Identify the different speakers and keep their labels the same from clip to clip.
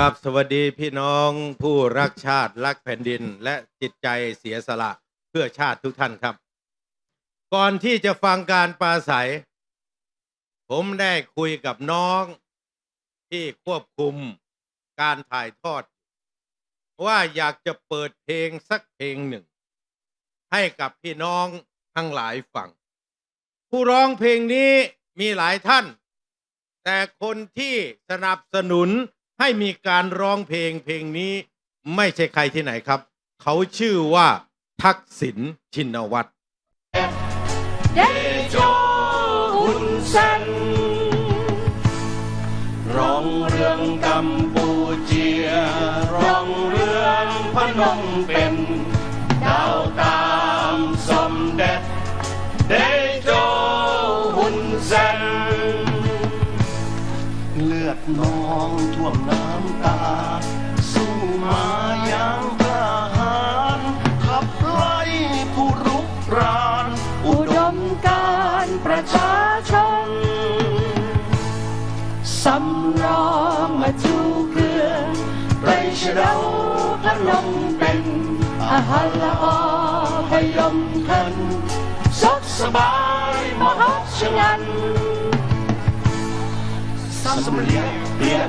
Speaker 1: กับสวัสดีพี่น้องผู้รักชาติรักแผ่นดิน และจิตใจเสียสละเพื่อชาติทุกท่านครับ ก่อนที่จะฟังการปราศัย ผมได้คุยกับน้องที่ควบคุมการถ่ายทอด ว่าอยากจะเปิดเพลงสักเพลงหนึ่ง ให้กับพี่น้องทั้งหลายฟังผู้ร้องเพลงนี้มีหลายท่าน แต่คนที่สนับสนุน ให้มีการร้องเพลงเพลงนี้ไม่ใช่ใครที่ไหนครับ เขาชื่อว่าทักษิณชินวัตร
Speaker 2: เดโจอุนเซน
Speaker 3: ร้องเรื่องกัมพูเจียร้องเรื่องพนมเป็น สำ
Speaker 2: เลียง
Speaker 3: เปีย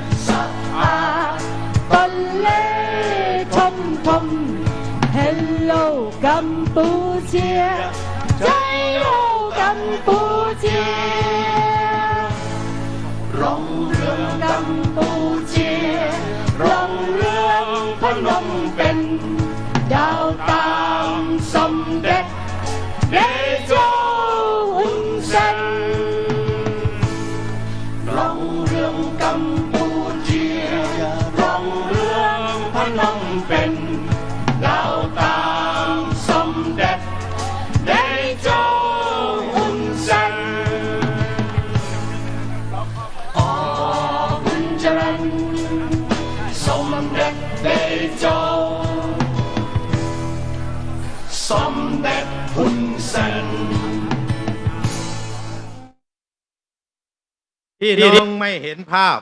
Speaker 2: พี่น้อ
Speaker 3: ง
Speaker 1: ไม่เห็นภาพ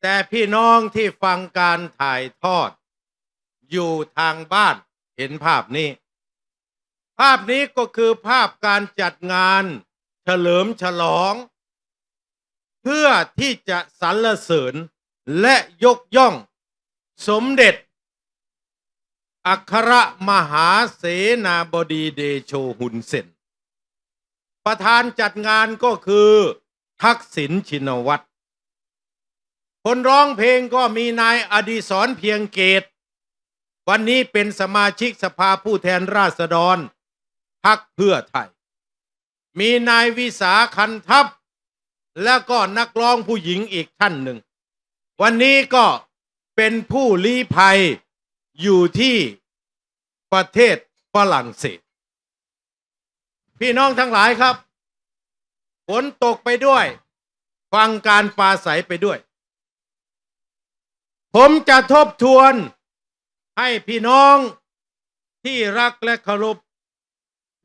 Speaker 1: แต่พี่น้องที่ฟังการถ่ายทอด อยู่ทางบ้านเห็นภาพนี้ ภาพนี้ก็คือภาพการจัดงานเฉลิมฉลอง เพื่อที่จะสรรเสริญและยกย่อง สมเด็จ อัครมหาเสนาบดีเดโชหุนเซน ประธานจัดงานก็คือ ทักษิณชินวัตร คนร้องเพลงก็มีนายอดีศรเพียงเกต วันนี้เป็นสมาชิกสภาผู้แทนราษฎรพักเพื่อไทย มีนายวิสาคันทัพ แล้วก็นักร้องผู้หญิงอีกท่านหนึ่ง วันนี้ก็เป็นผู้ลี้ภัยอยู่ที่ประเทศฝรั่งเศส พี่น้องทั้งหลายครับฝนตกไปด้วย ฟังการปาศัยไปด้วย ผมจะทบทวนให้พี่น้องที่รักและเคารพ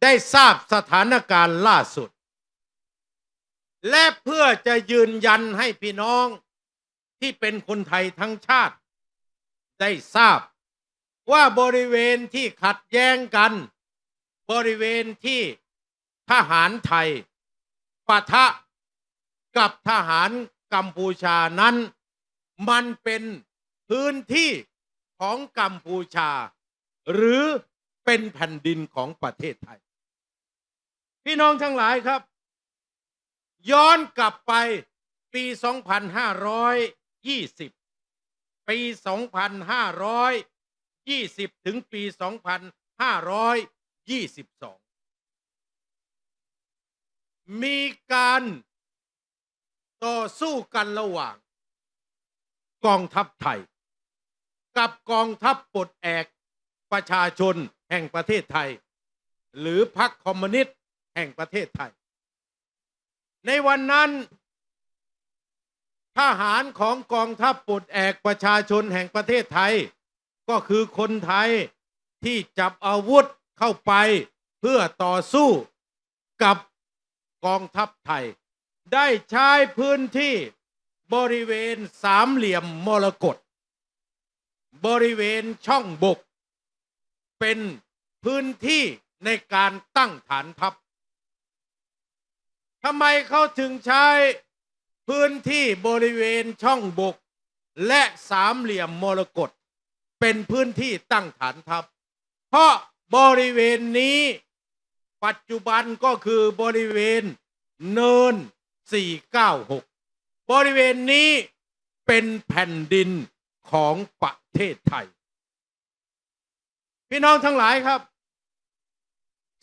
Speaker 1: ได้ทราบสถานการณ์ล่าสุด และเพื่อจะยืนยันให้พี่น้องที่เป็นคนไทยทั้งชาติ ได้ทราบว่าบริเวณที่ขัดแย้งกัน บริเวณที่ ทหารไทยปะทะกับทหารกัมพูชานั้น มันเป็นพื้นที่ของกัมพูชา หรือเป็นแผ่นดินของประเทศไทย พี่น้องทั้งหลายครับ ย้อนกลับไปปี 2520 ปี 2520 ถึงปี 2522 มีการต่อสู้กันระหว่าง กองทัพไทย กับกองทัพปลดแอกประชาชนแห่งประเทศไทย หรือพรรคคอมมิวนิสต์แห่งประเทศไทย ในวันนั้น ทหารของกองทัพปลดแอกประชาชนแห่งประเทศไทย ก็คือคนไทยที่จับอาวุธเข้าไปเพื่อต่อสู้กับ กองทัพไทย ได้ใช้พื้นที่บริเวณสามเหลี่ยมมรกตบริเวณช่องบก เป็นพื้นที่ในการตั้งฐานทัพทำไมเขาถึงใช้พื้นที่บริเวณช่องบก และสามเหลี่ยมมรกตเป็นพื้นที่ตั้งฐานทัพ เพราะบริเวณนี้ ปัจจุบันก็คือบริเวณเนิน 496 บริเวณนี้เป็นแผ่นดินของประเทศไทย พี่น้องทั้งหลายครับ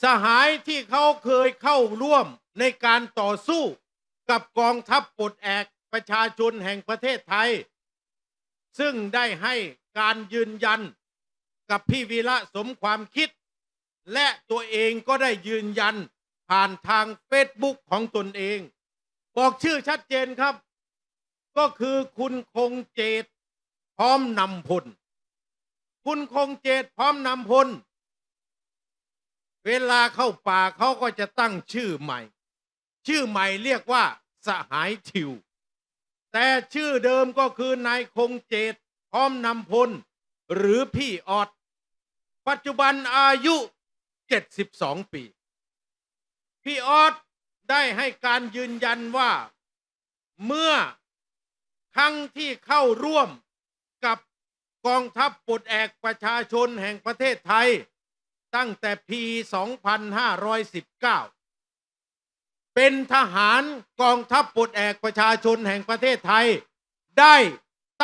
Speaker 1: สหายที่เขาเคยเข้าร่วมในการต่อสู้กับกองทัพปลดแอกประชาชนแห่งประเทศไทย ซึ่งได้ให้การยืนยันกับพี่วีระสมความคิด และตัวเองก็ได้ยืนยันผ่านทางเฟซบุ๊กของตนเอง บอกชื่อชัดเจนครับ ก็คือคุณคงเจตพร้อมนำพล คุณคงเจตพร้อมนำพล เวลาเข้าป่าเขาก็จะตั้งชื่อใหม่ ชื่อใหม่เรียกว่าสหายทิว แต่ชื่อเดิมก็คือนายคงเจตพร้อมนำพล หรือพี่ออด ปัจจุบันอายุ 72 ปี พี่ออดได้ให้การยืนยันว่า เมื่อครั้งที่เข้าร่วมกับกองทัพปลดแอกประชาชนแห่งประเทศไทย ตั้งแต่ปี 2519 เป็นทหารกองทัพปลดแอกประชาชนแห่งประเทศไทย ได้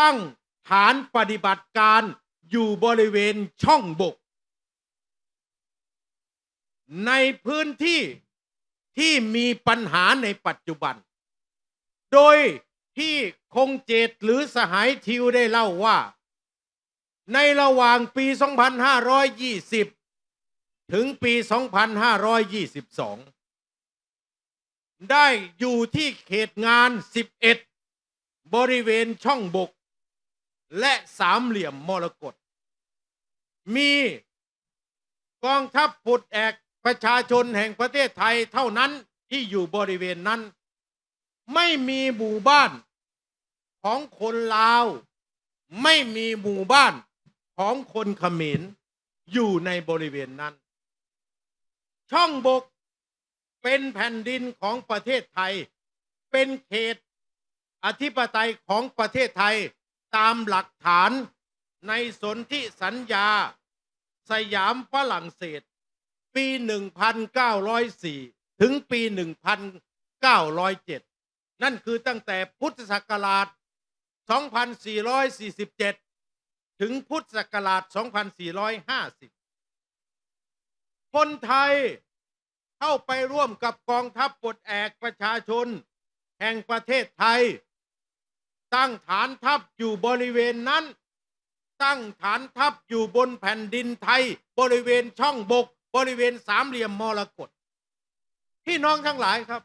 Speaker 1: ตั้งฐานปฏิบัติการอยู่บริเวณช่องบก ในพื้นที่ที่มีปัญหาในปัจจุบัน โดยที่คงเจตหรือสหายทิวได้เล่าว่า ในระหว่างปี 2520 ถึงปี 2522 ได้อยู่ที่เขตงาน 11 บริเวณช่องบก และสามเหลี่ยมมรกตมีกองทัพปลดแอก ประชาชนแห่งประเทศไทยเท่านั้นที่อยู่บริเวณนั้น ไม่มีหมู่บ้านของคนลาว ไม่มีหมู่บ้านของคนเขมรอยู่ในบริเวณนั้น ช่องบกเป็นแผ่นดินของประเทศไทย เป็นเขตอธิปไตยของประเทศไทยตามหลักฐานในสนธิสัญญา สยามฝรั่งเศส ปี 1904 ถึงปี 1907 นั่นคือตั้งแต่พุทธศักราช 2447 ถึงพุทธศักราช 2450 คนไทยเข้าไปร่วมกับกองทัพปลดแอกประชาชน แห่งประเทศไทย ตั้งฐานทัพอยู่บริเวณนั้นตั้งฐานทัพอยู่บนแผ่นดินไทยบริเวณช่องบก บริเวณสามเหลี่ยมมรกตพี่น้องทั้งหลายครับ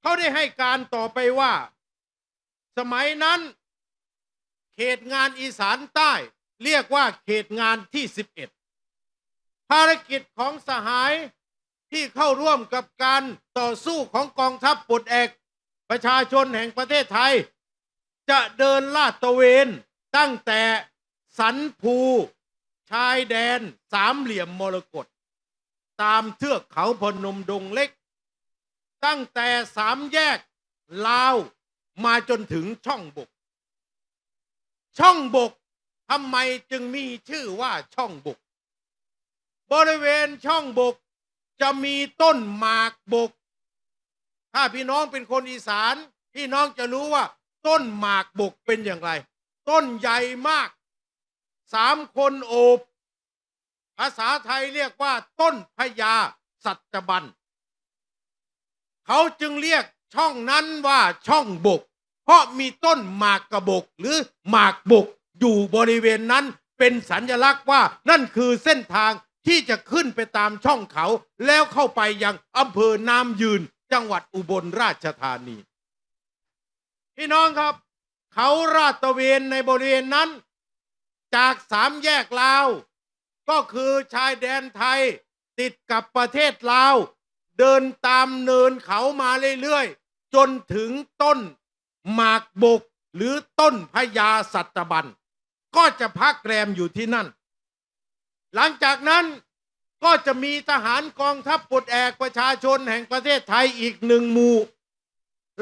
Speaker 1: เขาได้ให้การต่อไปว่า สมัยนั้น เขตงานอีสานใต้ เรียกว่าเขตงานที่11ภารกิจของสหายที่เข้าร่วมกับการต่อสู้ของกองทัพปลดแอกประชาชนแห่งประเทศไทย จะเดินลาดตระเวนตั้งแต่สันภู ชายแดนสามเหลี่ยมมรกต ตามเทือกเขาพนมดงเล็ก ตั้งแต่สามแยกลาวมาจนถึงช่องบก ช่องบกทำไมจึงมีชื่อว่าช่องบก บริเวณช่องบกจะมีต้นหมากบก ถ้าพี่น้องเป็นคนอีสาน พี่น้องจะรู้ว่า ต้นหมากบกเป็นอย่างไร ต้นใหญ่มาก สามคนโอบาษาไทยเรียกว่าต้นพญาสัจบัน เขาจึงเรียกช่องนั้นว่าช่องบก เพราะมีต้นหมากกระบกหรือหมากบกอยู่บริเวณนั้นเป็นสัญลักษณ์ว่านั่นคือเส้นทางที่จะขึ้นไปตามช่องเขาแล้วเข้าไปยังอำเภอน้ำยืนจังหวัดอุบลราชธานี พี่น้องครับ เขาราดตระเวนในบริเวณนั้น จากสามแยกลาว ก็คือชายแดนไทยติดกับประเทศลาว เดินตามเนินเขามาเรื่อยๆ จนถึงต้นหมากบกหรือต้นพญาสัตบัน ก็จะพักแรมอยู่ที่นั่น หลังจากนั้นก็จะมีทหารกองทัพปลดแอกประชาชนแห่งประเทศไทยอีกหนึ่งหมู่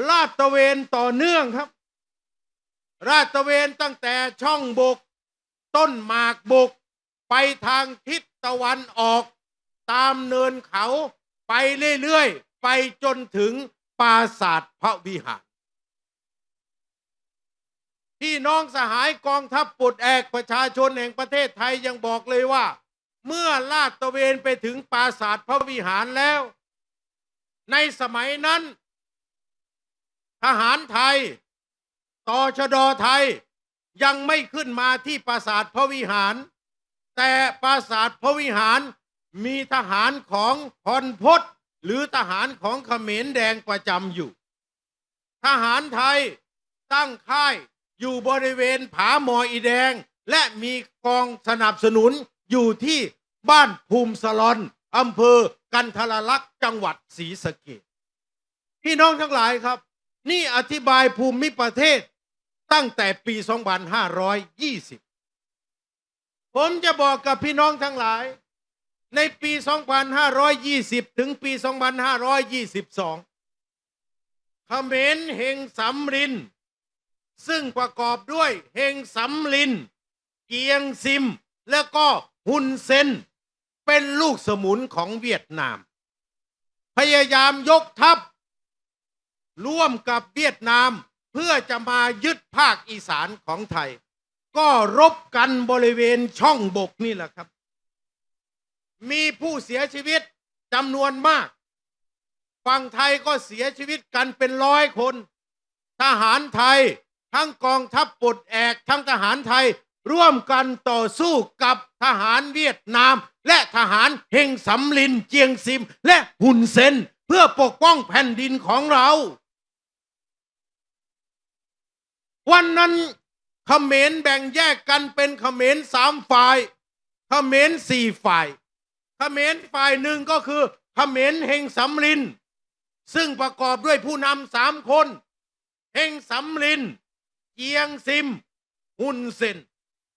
Speaker 1: ลาดตระเวนต่อเนื่องครับลาดตระเวนตั้งแต่ช่องบก ต้นหมากบก ไปทางทิศตะวันออก ตามเนินเขาไปเรื่อยๆ ไปจนถึงปราสาทพระวิหารพี่น้องสหายกองทัพปลดแอกประชาชนแห่งประเทศไทยยังบอกเลยว่า เมื่อลาดตระเวนไปถึงปราสาทพระวิหารแล้ว ในสมัยนั้น ทหารไทยต่อชดไทยยังไม่ขึ้นมาที่ปราสาทพระวิหาร แต่ปราสาทพระวิหารมีทหารของพรพศหรือทหารของเขมรแดงประจำอยู่ ทหารไทยตั้งค่ายอยู่บริเวณผาหมออีแดง และมีกองสนับสนุนอยู่ที่บ้านภูมิสลอนอำเภอกันทรลักษ์จังหวัดศรีสะเกษพี่น้องทั้งหลายครับ นี่อธิบายภูมิประเทศตั้งแต่ปี 2520 ผมจะบอกกับพี่น้องทั้งหลาย ในปี 2520 ถึงปี 2522เขมรเฮงสำริน ซึ่งประกอบด้วยเฮงสำลิน เกียงซิม และก็ฮุนเซน เป็นลูกสมุนของเวียดนาม พยายามยกทัพ ร่วมกับเวียดนามเพื่อจะมายึดภาคอีสานของไทย ก็รบกันบริเวณช่องบกนี่แหละครับ มีผู้เสียชีวิตจำนวนมาก ฝั่งไทยก็เสียชีวิตกันเป็นร้อยคน ทหารไทยทั้งกองทัพปลดแอกทั้งทหารไทยร่วมกันต่อสู้กับทหารเวียดนาม และทหารเฮงสำลินเจียงซิม และหุนเซนเพื่อปกป้องแผ่นดินของเรา วันนั้น เขมรแบ่งแยกกันเป็นเขมรสามฝ่ายเขมรสี่ฝ่ายเขมรฝ่ายหนึ่งก็คือเขมรเฮงสำลิน ซึ่งประกอบด้วยผู้นำสามคนเฮงสำลินเจียงซิม หุนเซน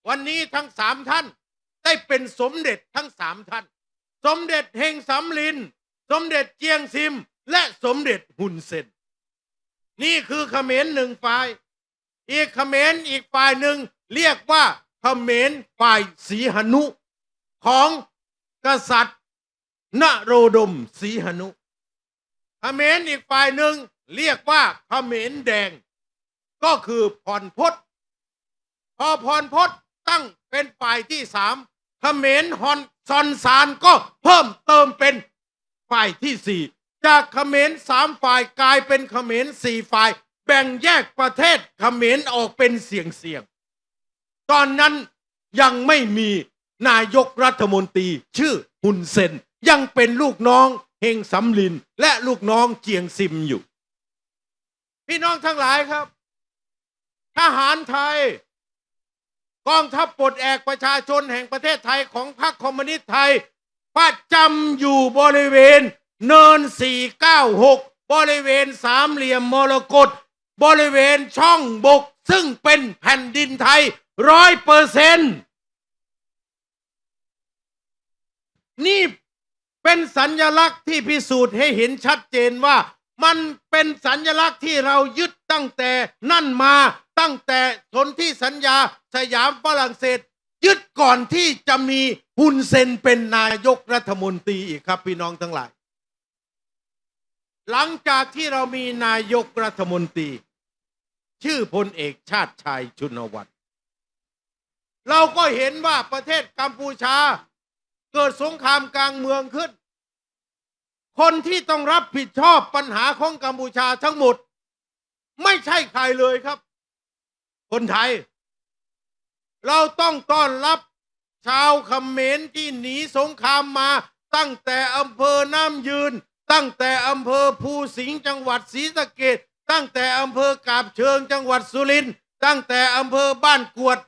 Speaker 1: วันนี้ทั้งสามท่านได้เป็นสมเด็จทั้งสามท่าน สมเด็จเฮงสำลิน สมเด็จเจียงซิม และสมเด็จหุนเซนนี่คือเขมรหนึ่งฝ่าย อีกเขมรอีกฝ่ายหนึ่งเรียกว่าเขมรฝ่ายสีหนุ ของกษัตริย์นโรดมสีหนุเขมรอีกฝ่ายหนึ่งเรียกว่าเขมรแดง ก็คือพรพศพอพรพศตั้งเป็นฝ่ายที่สามเขมรฮอนซอนซานก็เพิ่มเติมเป็นฝ่ายที่สี่จากเขมรสามฝ่ายกลายเป็นเขมรสี่ฝ่าย แบ่งแยกประเทศเขมรออกเป็นเสียงเสียงๆตอนนั้นยังไม่มีนายกรัฐมนตรีชื่อฮุนเซน ยังเป็นลูกน้องเฮงสำลินและลูกน้องเจียงซิมอยู่ พี่น้องทั้งหลายครับ ทหารไทย กองทัพปลดแอกประชาชนแห่งประเทศไทยของพรรคคอมมิวนิสต์ไทยประจำอยู่บริเวณเนิน 496 บริเวณสามเหลี่ยมมรกต บริเวณช่องบก ซึ่งเป็นแผ่นดินไทยร้อยเปอร์เซนต์นี่เป็นสัญญลักษณ์ที่พิสูจน์ให้เห็นชัดเจนว่ามันเป็นสัญลักษณ์ที่เรายึดตั้งแต่นั่นมาตั้งแต่สนที่สัญญาสยามฝรั่งเศส ยึดก่อนที่จะมีฮุนเซนเป็นนายกรัฐมนตรีอีกครับพี่น้องทั้งหลาย หลังจากที่เรามีนายกรัฐมนตรี ชื่อพลเอกชาติชายชุนวัตรเราก็เห็นว่าประเทศกัมพูชา เกิดสงครามกลางเมืองขึ้น คนที่ต้องรับผิดชอบปัญหาของกัมพูชาทั้งหมด ไม่ใช่ใครเลยครับ คนไทย เราต้องต้อนรับชาวเขมรที่หนีสงครามมา ตั้งแต่อำเภอน้ำยืน ตั้งแต่อำเภอภูสิงห์จังหวัดศรีสะเกด ตั้งแต่อำเภอกาบเชิงจังหวัดสุรินทร์ตั้งแต่อำเภอบ้านกวด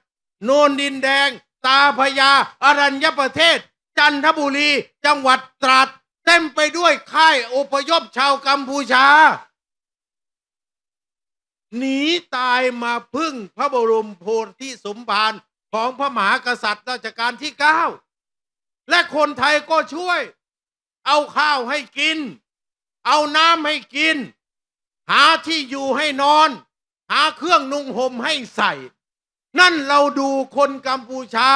Speaker 1: โนนดินแดง ตาพญาอรัญญประเทศ จันทบุรี จังหวัดตราดเต็มไปด้วยค่ายอพยพชาวกัมพูชา หนีตายมาพึ่งพระบรมโพธิสมภารของพระมหากษัตริย์รัชกาลที่เก้าและคนไทยก็ช่วย เอาข้าวให้กิน เอาน้ำให้กิน หาที่อยู่ให้นอน หาเครื่องนุ่งห่มให้ใส่ นั่นเราดูคนกัมพูชา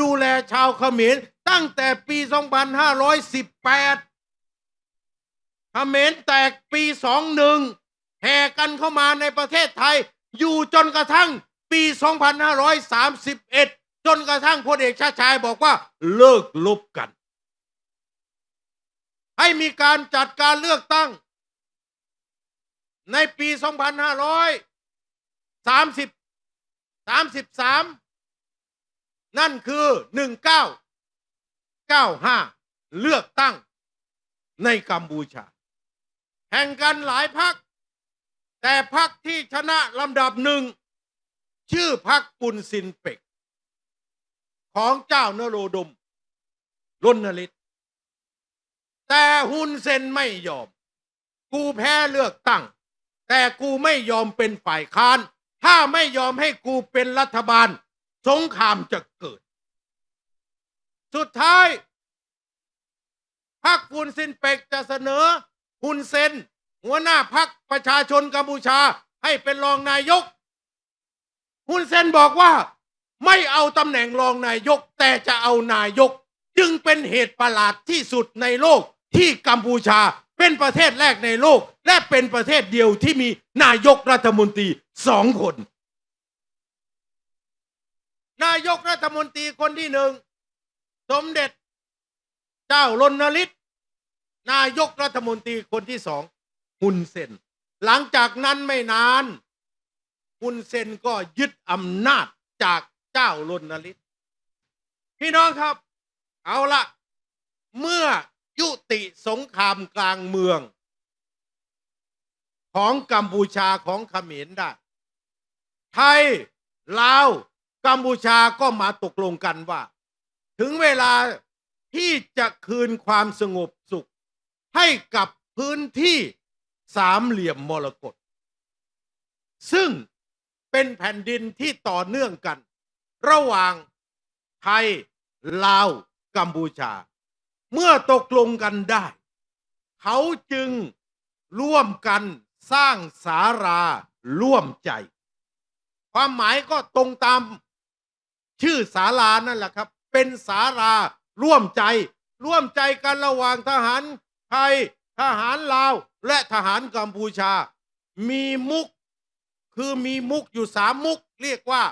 Speaker 1: ดูแลชาวเขมรตั้งแต่ปี 2518 เขมรแตกปี 21 แห่กันเข้ามาในประเทศไทย อยู่จนกระทั่งปี 2531 จนกระทั่งพลเอกชาชายบอกว่าเลิกลบกัน ให้มีการจัดการเลือกตั้ง ในปี 2530 33 นั่นคือ 1995 เลือกตั้งในกัมพูชา แข่งกันหลายพัก แต่พักที่ชนะลำดับหนึ่ง ชื่อพักปุนซินเปก ของเจ้านโรดมรณฤทธิ์แต่ฮุนเซนไม่ยอม กูแพ้เลือกตั้ง แต่กูไม่ยอมเป็นฝ่ายค้าน ถ้าไม่ยอมให้กูเป็นรัฐบาล สงครามจะเกิด สุดท้ายพรรคฟุนซินเปกจะเสนอฮุนเซน หัวหน้าพรรคประชาชนกัมพูชาให้เป็นรองนายกฮุนเซนบอกว่าไม่เอาตำแหน่งรองนายก แต่จะเอานายก จึงเป็นเหตุประหลาดที่สุดในโลกที่กัมพูชา เป็นประเทศแรกในโลก และเป็นประเทศเดียวที่มีนายกรัฐมนตรีสองคน นายกรัฐมนตรีคนที่หนึ่ง สมเด็จ เจ้ารณฤทธิ์นายกรัฐมนตรีคนที่สองฮุนเซนหลังจากนั้นไม่นานฮุนเซนก็ยึดอำนาจจากเจ้ารณฤทธิ์พี่น้องครับ เอาละเมื่อ ยุติสงครามกลางเมือง ของกัมพูชาของเขมรได้ ไทยลาวกัมพูชาก็มาตกลงกันว่า ถึงเวลาที่จะคืนความสงบสุข ให้กับพื้นที่สามเหลี่ยมมรกตซึ่งเป็นแผ่นดินที่ต่อเนื่องกัน ระหว่างไทยลาวกัมพูชา เมื่อตกลงกันได้ เขาจึงร่วมกันสร้างสาราร่วมใจ ความหมายก็ตรงตามชื่อศาลานั่นแหละครับ เป็นศาลาร่วมใจ ร่วมใจกันระหว่างทหารไทยทหารลาว และทหารกัมพูชา มีมุก คือมีมุกอยู่สามมุก เรียกว่า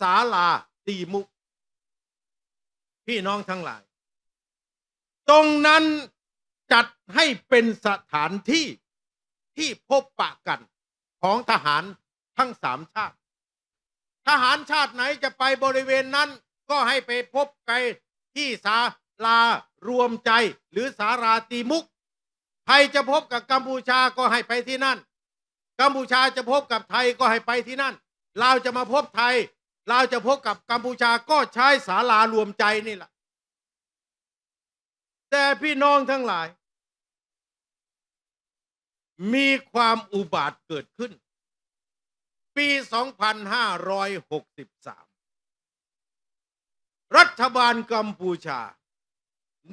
Speaker 1: ศาลาตีมุก พี่น้องทั้งหลาย ตรงนั้นจัดให้เป็นสถานที่ที่พบปะกันของทหารทั้งสามชาติ ทหารชาติไหนจะไปบริเวณนั้นก็ให้ไปพบไปที่ศาลารวมใจหรือสาราตีมุกไทยจะพบกับกัมพูชาก็ให้ไปที่นั่น กัมพูชาจะพบกับไทยก็ให้ไปที่นั่นลาจะมาพบไทยลาจะพบกับกัมพูชาก็ใช้ศาลารวมใจนี่แหละ แต่พี่น้องทั้งหลาย มีความอุบาทเกิดขึ้น ปี 2563 รัฐบาลกัมพูชา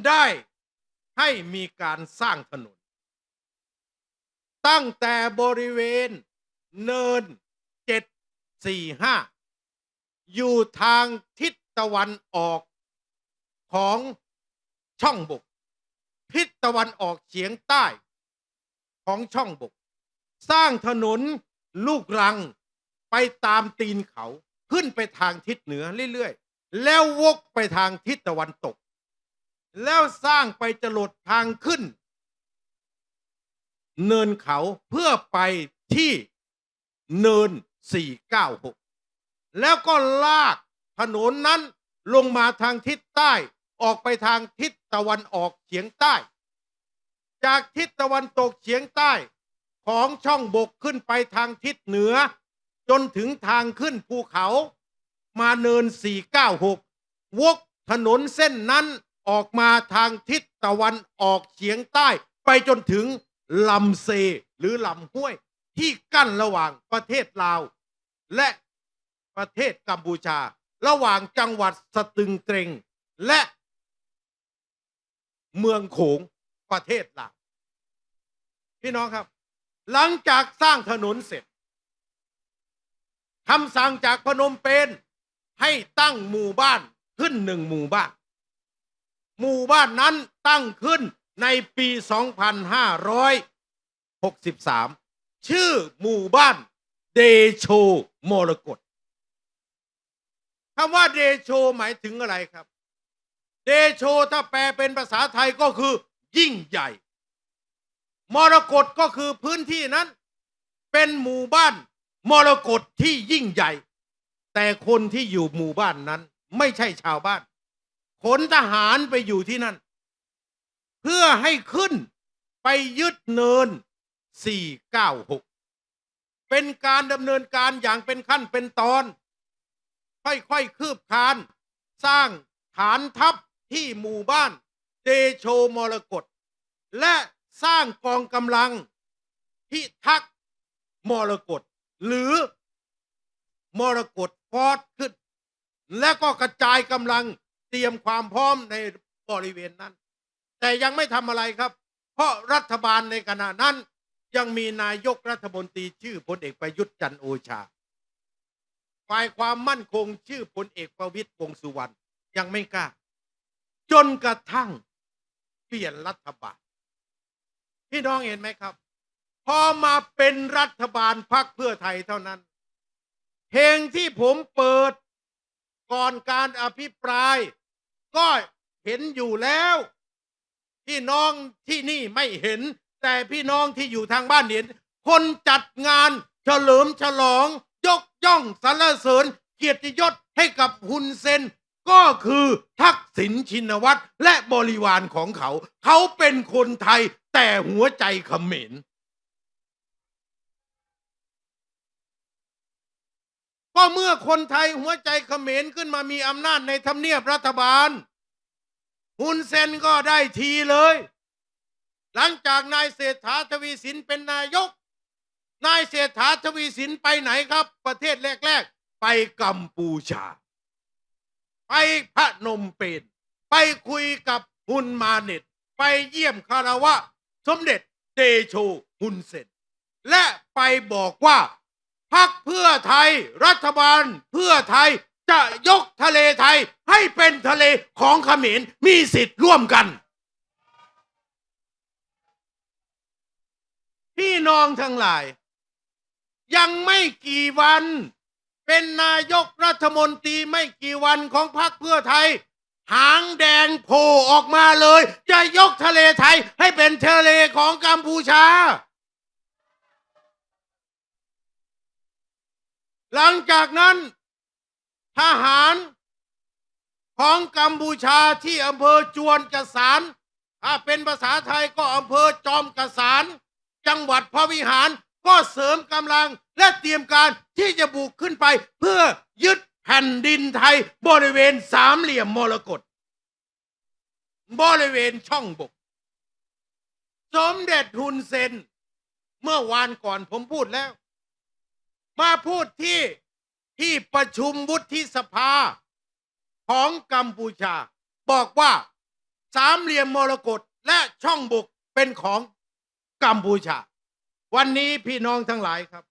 Speaker 1: ได้ให้มีการสร้างถนน ตั้งแต่บริเวณเนิน 745 อยู่ทางทิศตะวันออกของช่องบก ทิศตะวันออกเฉียงใต้ ของช่องบก สร้างถนนลูกรังไปตามตีนเขาขึ้นไปทางทิศเหนือเรื่อยๆ แล้ววกไปทางทิศตะวันตก แล้วสร้างไปจรดทางขึ้น เนินเขาเพื่อไปที่เนิน 496 แล้วก็ลากถนนนั้นลงมาทางทิศใต้ ออกไปทางทิศตะวันออกเฉียงใต้ จากทิศตะวันตกเฉียงใต้ของช่องบกขึ้นไปทางทิศเหนือ จนถึงทางขึ้นภูเขามาเนิน 496 วกถนนเส้นนั้นออกมาทางทิศตะวันออกเฉียงใต้ ไปจนถึงลำเซหรือลำห้วยที่กั้นระหว่างประเทศลาว และประเทศกัมพูชา ระหว่างจังหวัดสตึงเตรง และ เมืองโขงประเทศลาวพี่น้องครับ หลังจากสร้างถนนเสร็จคำสั่งจากพนมเปญให้ตั้งหมู่บ้านขึ้นหนึ่งหมู่บ้าน หมู่บ้านนั้นตั้งขึ้นในปี 2563 ชื่อหมู่บ้านเดโชมรกตคำว่าเดโชหมายถึงอะไรครับ เดโชถ้าแปลเป็นภาษาไทยก็คือ ยิ่งใหญ่ มรกตก็คือพื้นที่นั้น เป็นหมู่บ้าน มรกตที่ยิ่งใหญ่ แต่คนที่อยู่หมู่บ้านนั้น ไม่ใช่ชาวบ้านขนทหารไปอยู่ที่นั่น เพื่อให้ขึ้นไปยึดเนิน 496 เป็นการดำเนินการอย่างเป็นขั้นเป็นตอน ค่อยๆคืบคลาน สร้างฐานทัพ ที่หมู่บ้านเดโชมรกตและสร้างกองกำลังพิทักษ์มรกตหรือมรกตฟอร์ดขึ้น และก็กระจายกำลังเตรียมความพร้อมในบริเวณนั้น แต่ยังไม่ทำอะไรครับ เพราะรัฐบาลในขณะนั้น ยังมีนายกรัฐมนตรีชื่อพลเอกประยุทธ์จันโอชาฝ่ายความมั่นคงชื่อพลเอกประวิตยวงสุวรรณยังไม่กล้า จนกระทั่งเปลี่ยนรัฐบาล พี่น้องเห็นไหมครับ พอมาเป็นรัฐบาลพักเพื่อไทยเท่านั้น เพลงที่ผมเปิดก่อนการอภิปราย ก็เห็นอยู่แล้ว พี่น้องที่นี่ไม่เห็น แต่พี่น้องที่อยู่ทางบ้านเห็น คนจัดงานเฉลิมฉลอง ยกย่องสรรเสริญเกียรติยศให้กับฮุนเซน ก็คือทัก ษิณชินวัตรและบริวารของเขา เขาเป็นคนไทยแต่หัวใจเขมรก็เมื่อคนไทยหัวใจเขมรขึ้นมามีอำนาจในทำเนียบรัฐบาลฮุนเซนก็ได้ทีเลย หลังจากนายเศรษฐาทวีสินเป็นนายก นายเศรษฐาทวีสินไปไหนครับ ประเทศแรก ๆ ไปกัมพูชา ไปพระนมเปญไปคุยกับฮุนมาเน็ต ไปเยี่ยมคารวะ สมเด็จเดโชฮุนเซนและไปบอกว่าพักเพื่อไทยรัฐบาลเพื่อไทยจะยกทะเลไทยให้เป็นทะเลของเขมรมีสิทธิ์ร่วมกัน พี่น้องทั้งหลาย ยังไม่กี่วัน เป็นนายกรัฐมนตรีไม่กี่วันของพรรคเพื่อไทย หางแดงโผล่ออกมาเลย จะยกทะเลไทยให้เป็นทะเลของกัมพูชา หลังจากนั้นทหารของกัมพูชาที่อำเภอจวนกระสารถ้าเป็นภาษาไทยก็อำเภอจอมกระสารจังหวัดพระวิหาร ก็เสริมกำลังและเตรียมการที่จะบุกขึ้นไป เพื่อยึดแผ่นดินไทย บริเวณสามเหลี่ยมมรกตบริเวณช่องบก สมเด็จฮุนเซน เมื่อวานก่อนผมพูดแล้ว มาพูดที่ที่ประชุมวุฒิสภาของกัมพูชา บอกว่าสามเหลี่ยมมรกตและช่องบกเป็นของกัมพูชา วันนี้พี่น้องทั้งหลายครับ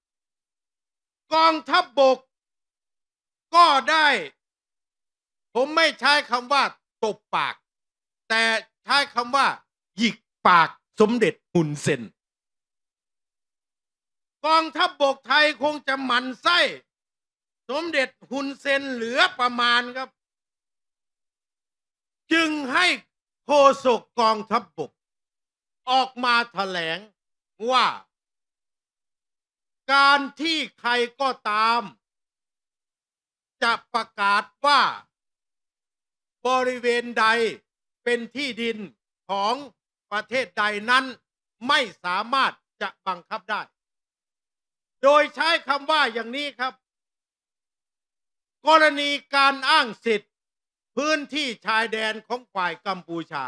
Speaker 1: กองทัพบบกก็ได้ ผมไม่ใช้คำว่าตบปาก แต่ใช้คำว่า หยิกปากสมเด็จฮุนเซนกองทัพบบกไทยคงจะหมันไส้ สมเด็จฮุนเซนเหลือประมาณครับ จึงให้โฆษกกองทัพบบก ออกมาแถลงว่า การที่ใครก็ตาม จะประกาศว่า บริเวณใดเป็นที่ดินของประเทศใดนั้นไม่สามารถจะบังคับได้ โดยใช้คำว่าอย่างนี้ครับ กรณีการอ้างสิทธิ์ พื้นที่ชายแดนของฝ่ายกัมพูชา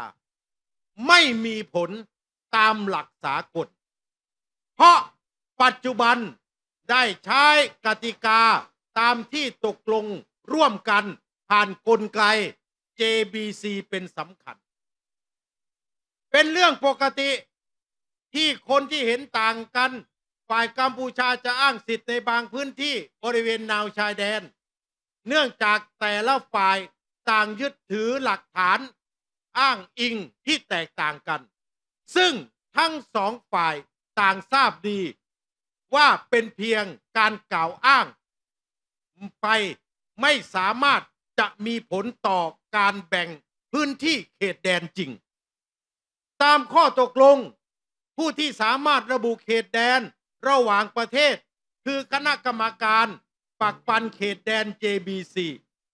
Speaker 1: ไม่มีผลตามหลักสากล เพราะ ปัจจุบันได้ใช้กติกาตามที่ตกลงร่วมกันผ่านกลไก JBC เป็นสำคัญ เป็นเรื่องปกติที่คนที่เห็นต่างกัน ฝ่ายกัมพูชาจะอ้างสิทธิ์ในบางพื้นที่บริเวณแนวชายแดน เนื่องจากแต่ละฝ่ายต่างยึดถือหลักฐาน อ้างอิงที่แตกต่างกัน ซึ่งทั้งสองฝ่ายต่างทราบดี ว่าเป็นเพียงการกล่าวอ้าง ไปไม่สามารถจะมีผลต่อการแบ่งพื้นที่เขตแดนจริง ตามข้อตกลง ผู้ที่สามารถระบุเขตแดนระหว่างประเทศ คือคณะกรรมการปักปันเขตแดน JBC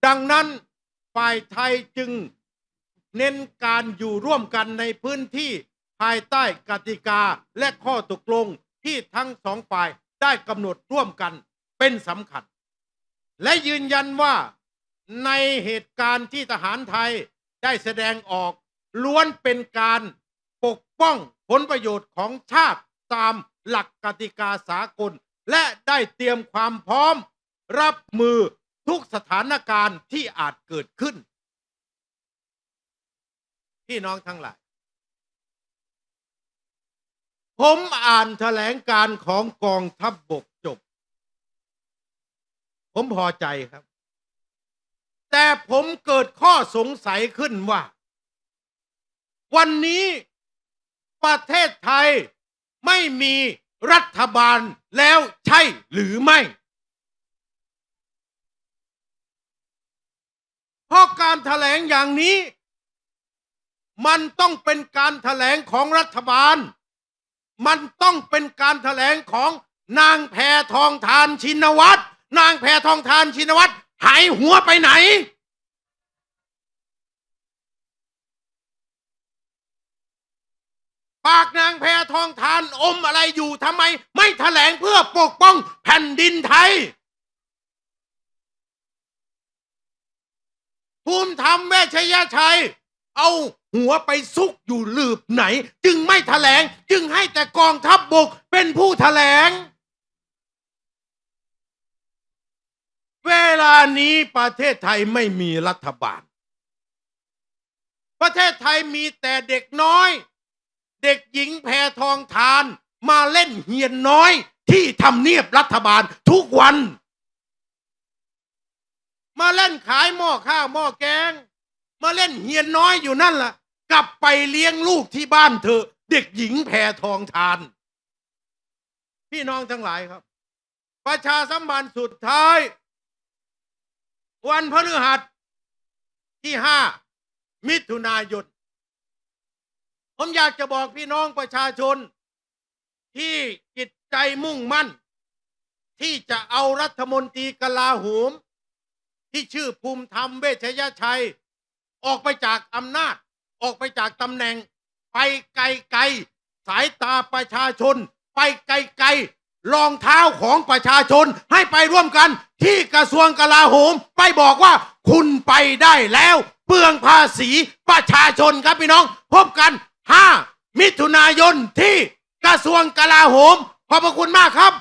Speaker 1: ดังนั้นฝ่ายไทยจึงเน้นการอยู่ร่วมกันในพื้นที่ภายใต้กติกาและข้อตกลง ที่ทั้งสองฝ่ายได้กำหนดร่วมกันเป็นสำคัญ และยืนยันว่าในเหตุการณ์ที่ทหารไทยได้แสดงออกล้วนเป็นการปกป้องผลประโยชน์ของชาติตามหลักกติกาสากล และได้เตรียมความพร้อม รับมือทุกสถานการณ์ที่อาจเกิดขึ้น พี่น้องทั้งหลาย ผมอ่านแถลงการของกองทัพบบกจบ ผมพอใจครับ แต่ผมเกิดข้อสงสัยขึ้นว่า วันนี้ประเทศไทยไม่มีรัฐบาลแล้วใช่หรือไม่ เพราะการแถลงอย่างนี้ มันต้องเป็นการแถลงของรัฐบาล มันต้องเป็นการแถลงของนางแพทองทานชินวัตรนางแพทองทานชินวัตรหายหัวไปไหน ปากนางแพทองทานอมอะไรอยู่ทำไม ไม่แถลงเพื่อปกป้องแผ่นดินไทย ภูมิธรรมเวชยชัย เอาหัวไปซุกอยู่หลืบไหน จึงไม่แถลง จึงให้แต่กองทัพบบกเป็นผู้แถลง เวลานี้ประเทศไทยไม่มีรัฐบาล ประเทศไทยมีแต่เด็กน้อย เด็กหญิงแพทองทานมาเล่นเฮียนน้อยที่ทำเนียบรัฐบาลทุกวัน มาเล่นขายหม้อข้าวหม้อแกง มาเล่นเฮียนน้อยอยู่นั่นล่ะ กลับไปเลี้ยงลูกที่บ้านเธอะเด็กหญิงแพทองทาน พี่น้องทั้งหลายครับ ประชาสัมพันธ์สุดท้าย วันพฤหัสที่ห้ามิถุนายน ผมอยากจะบอกพี่น้องประชาชน ที่จิตใจมุ่งมั่น ที่จะเอารัฐมนตรีกลาโหม ที่ชื่อภูมิธรรมเวชยชัย ออกไปจากอำนาจ ออกไปจากตำแหน่ง ไปไกลไกลๆสายตาประชาชน ไปไกลไกลๆรองเท้าของประชาชนให้ไปร่วมกันที่กระทรวงกลาโหม ไปบอกว่าคุณไปได้แล้ว เปลืองภาษีประชาชนครับพี่น้อง พบกัน 5 มิถุนายนที่กระทรวงกลาโหม ขอบพระคุณมากครับ